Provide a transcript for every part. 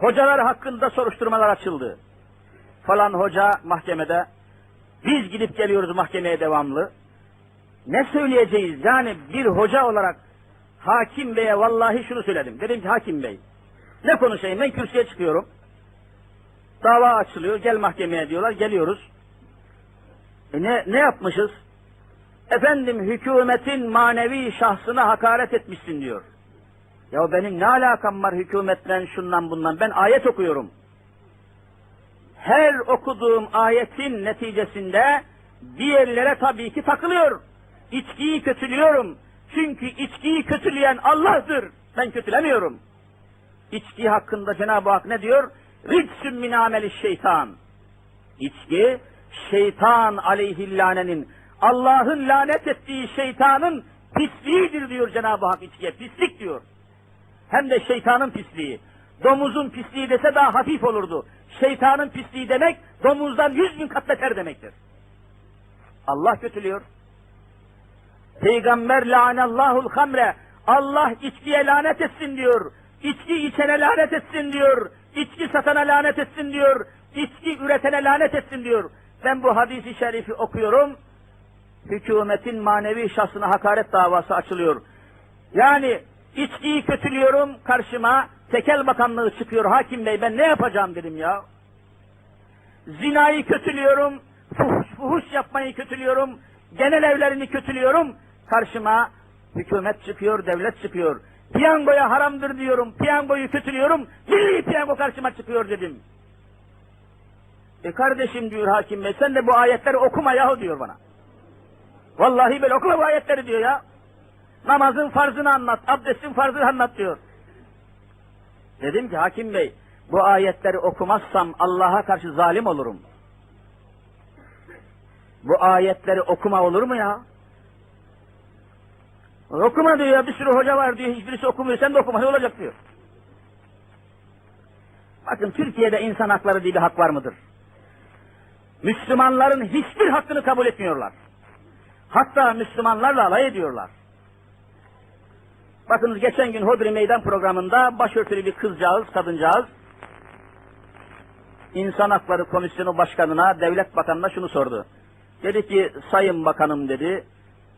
Hocalar hakkında soruşturmalar açıldı. Falan hoca mahkemede. Biz gidip geliyoruz mahkemeye devamlı. Ne söyleyeceğiz? Yani bir hoca olarak hakim beye vallahi şunu söyledim. Dedim ki hakim bey ne konuşayım ben kürsüye çıkıyorum. Dava açılıyor gel mahkemeye diyorlar geliyoruz. E ne, ne yapmışız? Efendim hükümetin manevi şahsına hakaret etmişsin diyor. Ya benim ne alakam var hükümetten şundan bundan ben ayet okuyorum. Her okuduğum ayetin neticesinde diğerlere tabii ki takılıyor. İçkiyi kötülüyorum. Çünkü içkiyi kötüleyen Allah'tır. Ben kötülemiyorum. İçki hakkında Cenab-ı Hak ne diyor? Ricsün min ameli şeytan. İçki, şeytan aleyhillanenin, Allah'ın lanet ettiği şeytanın pisliğidir diyor Cenab-ı Hak içkiye. Pislik diyor. Hem de şeytanın pisliği. Domuzun pisliği dese daha hafif olurdu. Şeytanın pisliği demek, domuzdan yüz bin kat beter demektir. Allah kötülüyor. Peygamber lanallahul hamre. Allah içkiye lanet etsin diyor. İçki içene lanet etsin diyor. İçki satana lanet etsin diyor. İçki üretene lanet etsin diyor. Ben bu hadisi şerifi okuyorum. Hükümetin manevi şahsına hakaret davası açılıyor. Yani içkiyi kötülüyorum karşıma. Tekel bakanlığı çıkıyor. Hakim bey ben ne yapacağım dedim ya. Zinayı kötülüyorum. Fuhuş, fuhuş yapmayı kötülüyorum. Genel evlerini kötülüyorum. Karşıma hükümet çıkıyor, devlet çıkıyor. Piyangoya haramdır diyorum. Piyangoyu kötülüyorum. Milli piyango karşıma çıkıyor dedim. E kardeşim diyor hakim bey sen de bu ayetleri okuma yahu diyor bana. Vallahi böyle okuma bu ayetleri diyor ya. Namazın farzını anlat, abdestin farzını anlat diyor. Dedim ki hakim bey bu ayetleri okumazsam Allah'a karşı zalim olurum. Bu ayetleri okuma olur mu ya? Okuma diyor ya bir sürü hoca var diyor hiçbirisi okumuyor sen de okuma ne olacak diyor. Bakın Türkiye'de insan hakları diye bir hak var mıdır? Müslümanların hiçbir hakkını kabul etmiyorlar. Hatta Müslümanlarla alay ediyorlar. Bakınız geçen gün Hodri Meydan programında başörtülü bir kızcağız, kadıncağız, İnsan Hakları Komisyonu Başkanı'na, Devlet Bakanı'na şunu sordu. Dedi ki, Sayın Bakanım dedi,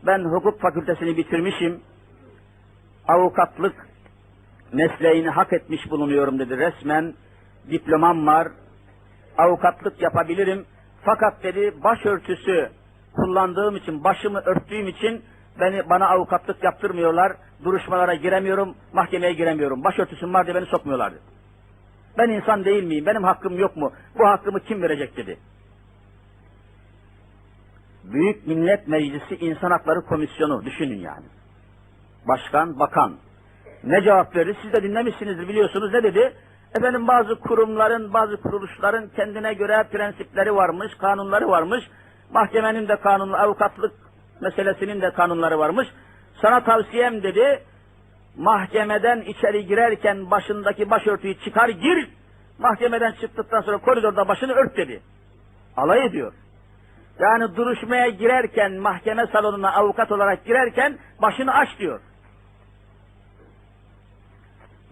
ben hukuk fakültesini bitirmişim, avukatlık mesleğini hak etmiş bulunuyorum dedi. Resmen, diplomam var, avukatlık yapabilirim, fakat dedi başörtüsü kullandığım için, başımı örttüğüm için beni bana avukatlık yaptırmıyorlar, duruşmalara giremiyorum, mahkemeye giremiyorum, başörtüsüm var diye beni sokmuyorlardı. Ben insan değil miyim, benim hakkım yok mu, bu hakkımı kim verecek dedi. Büyük Millet Meclisi İnsan Hakları Komisyonu düşünün yani. Başkan, bakan. Ne cevap verir? Siz de dinlemişsinizdir biliyorsunuz ne dedi? Efendim bazı kurumların, bazı kuruluşların kendine göre prensipleri varmış, kanunları varmış. Mahkemenin de kanunu, avukatlık meselesinin de kanunları varmış. Sana tavsiyem dedi, mahkemeden içeri girerken başındaki başörtüyü çıkar gir, mahkemeden çıktıktan sonra koridorda başını ört dedi. Alay ediyor. Yani duruşmaya girerken, mahkeme salonuna avukat olarak girerken başını aç diyor.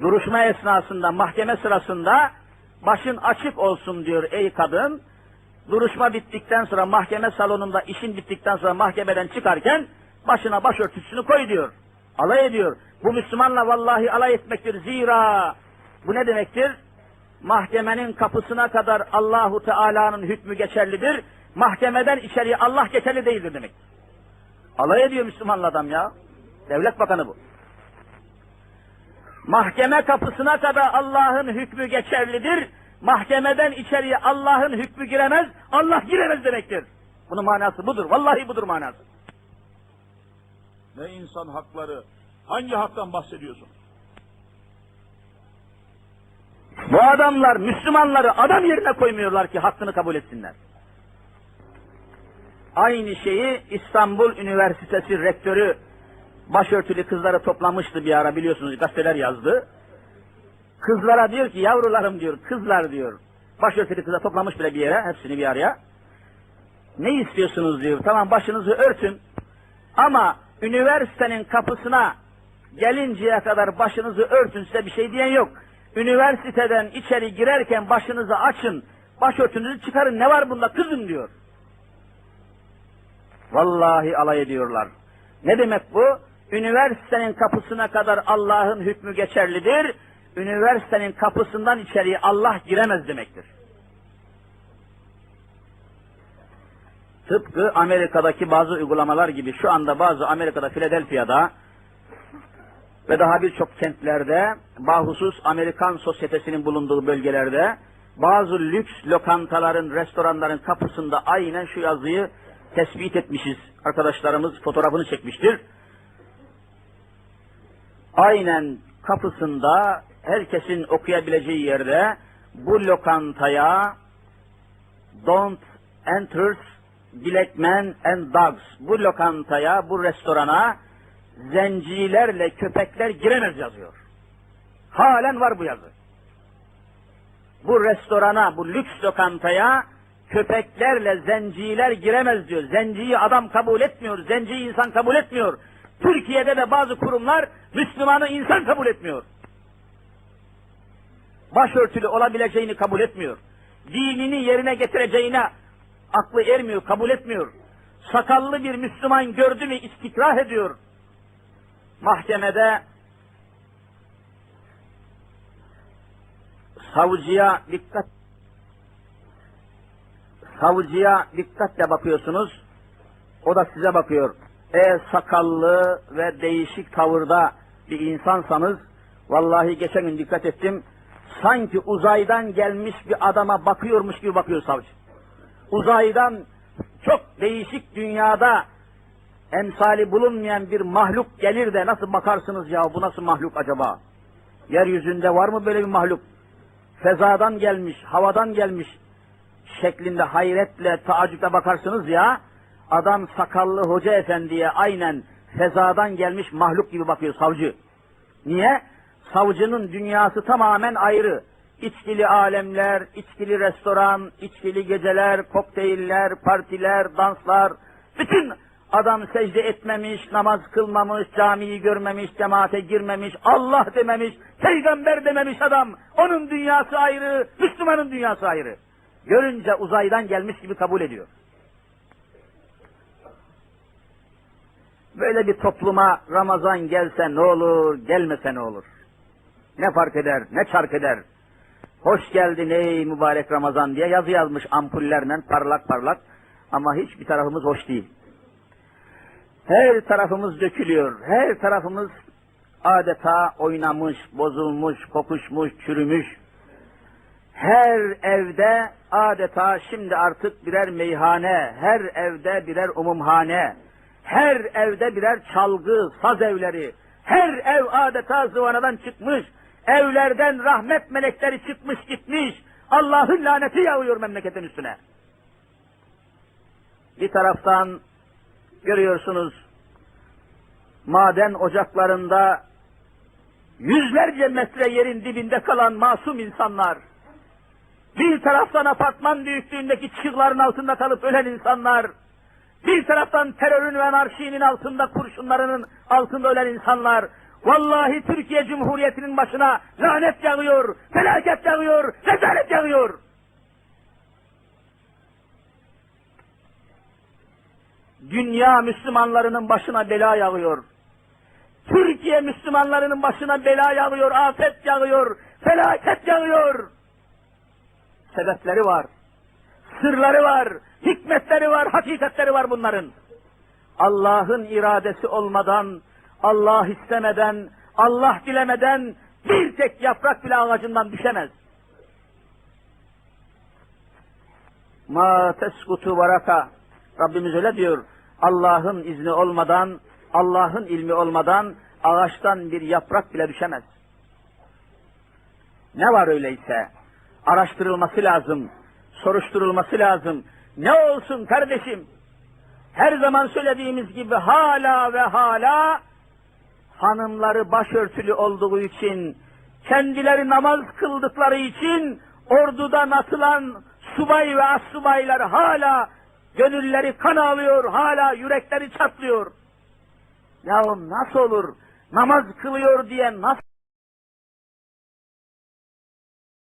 Duruşma esnasında, mahkeme sırasında başın açık olsun diyor ey kadın. Duruşma bittikten sonra mahkeme salonunda işin bittikten sonra mahkemeden çıkarken başına başörtüsünü koy diyor. Alay ediyor. Bu Müslümanla vallahi alay etmektir. Zira bu ne demektir? Mahkemenin kapısına kadar Allahu Teala'nın hükmü geçerlidir. Mahkemeden içeriye Allah geçerli değildir demek. Alay ediyor Müslümanla adam ya. Devlet bakanı bu. Mahkeme kapısına kadar Allah'ın hükmü geçerlidir. Mahkemeden içeriye Allah'ın hükmü giremez, Allah giremez demektir. Bunun manası budur. Vallahi budur manası. Ne insan hakları? Hangi haktan bahsediyorsun? Bu adamlar Müslümanları adam yerine koymuyorlar ki hakkını kabul etsinler. Aynı şeyi İstanbul Üniversitesi rektörü başörtülü kızları toplamıştı bir ara biliyorsunuz gazeteler yazdı. Kızlara diyor ki yavrularım diyor kızlar diyor başörtülü kıza toplamış bile bir yere hepsini bir araya. Ne istiyorsunuz diyor tamam başınızı örtün ama üniversitenin kapısına gelinceye kadar başınızı örtün size bir şey diyen yok. Üniversiteden içeri girerken başınızı açın, başörtünüzü çıkarın, ne var bunda kızım diyor. Vallahi alay ediyorlar. Ne demek bu? Üniversitenin kapısına kadar Allah'ın hükmü geçerlidir. Üniversitenin kapısından içeriye Allah giremez demektir. Tıpkı Amerika'daki bazı uygulamalar gibi şu anda bazı Amerika'da Philadelphia'da ve daha birçok kentlerde bahusus Amerikan sosyetesinin bulunduğu bölgelerde bazı lüks lokantaların, restoranların kapısında aynen şu yazıyı tespit etmişiz. Arkadaşlarımız fotoğrafını çekmiştir. Aynen kapısında herkesin okuyabileceği yerde bu lokantaya don't enter black men and dogs. Bu lokantaya, bu restorana zencilerle köpekler giremez yazıyor. Halen var bu yazı. Bu restorana, bu lüks lokantaya köpeklerle zenciler giremez diyor. Zenciyi adam kabul etmiyor, zenciyi insan kabul etmiyor. Türkiye'de de bazı kurumlar Müslümanı insan kabul etmiyor. Başörtülü olabileceğini kabul etmiyor. Dinini yerine getireceğine aklı ermiyor, kabul etmiyor. Sakallı bir Müslüman gördü mü istikrah ediyor. Mahkemede savcıya dikkat savcıya dikkatle bakıyorsunuz. O da size bakıyor. Eğer sakallı ve değişik tavırda bir insansanız vallahi geçen gün dikkat ettim. Sanki uzaydan gelmiş bir adama bakıyormuş gibi bakıyor savcı. Uzaydan çok değişik dünyada emsali bulunmayan bir mahluk gelir de nasıl bakarsınız ya bu nasıl mahluk acaba? Yeryüzünde var mı böyle bir mahluk? Fezadan gelmiş, havadan gelmiş şeklinde hayretle, taaccüple bakarsınız ya, adam sakallı hoca efendiye aynen fezadan gelmiş mahluk gibi bakıyor savcı. Niye? Savcının dünyası tamamen ayrı. İçkili alemler, içkili restoran, içkili geceler, kokteyller, partiler, danslar, bütün adam secde etmemiş, namaz kılmamış, camiyi görmemiş, cemaate girmemiş, Allah dememiş, peygamber dememiş adam. Onun dünyası ayrı, Müslümanın dünyası ayrı. Görünce uzaydan gelmiş gibi kabul ediyor. Böyle bir topluma Ramazan gelse ne olur, gelmese ne olur? Ne fark eder, ne çark eder? Hoş geldin ey mübarek Ramazan diye yazı yazmış ampullerle parlak parlak ama hiçbir tarafımız hoş değil. Her tarafımız dökülüyor, her tarafımız adeta oynamış, bozulmuş, kokuşmuş, çürümüş. Her evde adeta şimdi artık birer meyhane, her evde birer umumhane, her evde birer çalgı, saz evleri, her ev adeta zıvanadan çıkmış, evlerden rahmet melekleri çıkmış gitmiş, Allah'ın laneti yağıyor memleketin üstüne. Bir taraftan görüyorsunuz, maden ocaklarında yüzlerce metre yerin dibinde kalan masum insanlar, bir taraftan apartman büyüklüğündeki çığların altında kalıp ölen insanlar, bir taraftan terörün ve anarşinin altında, kurşunlarının altında ölen insanlar, vallahi Türkiye Cumhuriyeti'nin başına lanet yağıyor, felaket yağıyor, rezalet yağıyor. Dünya Müslümanlarının başına bela yağıyor. Türkiye Müslümanlarının başına bela yağıyor, afet yağıyor, felaket yağıyor. Sebepleri var, sırları var, hikmetleri var, hakikatleri var bunların. Allah'ın iradesi olmadan, Allah istemeden, Allah dilemeden bir tek yaprak bile ağacından düşemez. Ma teskutu varaka. Rabbimiz öyle diyor. Allah'ın izni olmadan, Allah'ın ilmi olmadan ağaçtan bir yaprak bile düşemez. Ne var öyleyse? Araştırılması lazım, soruşturulması lazım. Ne olsun kardeşim? Her zaman söylediğimiz gibi hala ve hala hanımları başörtülü olduğu için, kendileri namaz kıldıkları için ordudan atılan subay ve assubaylar hala gönülleri kan ağlıyor, hala yürekleri çatlıyor. Yahu nasıl olur? Namaz kılıyor diye nasıl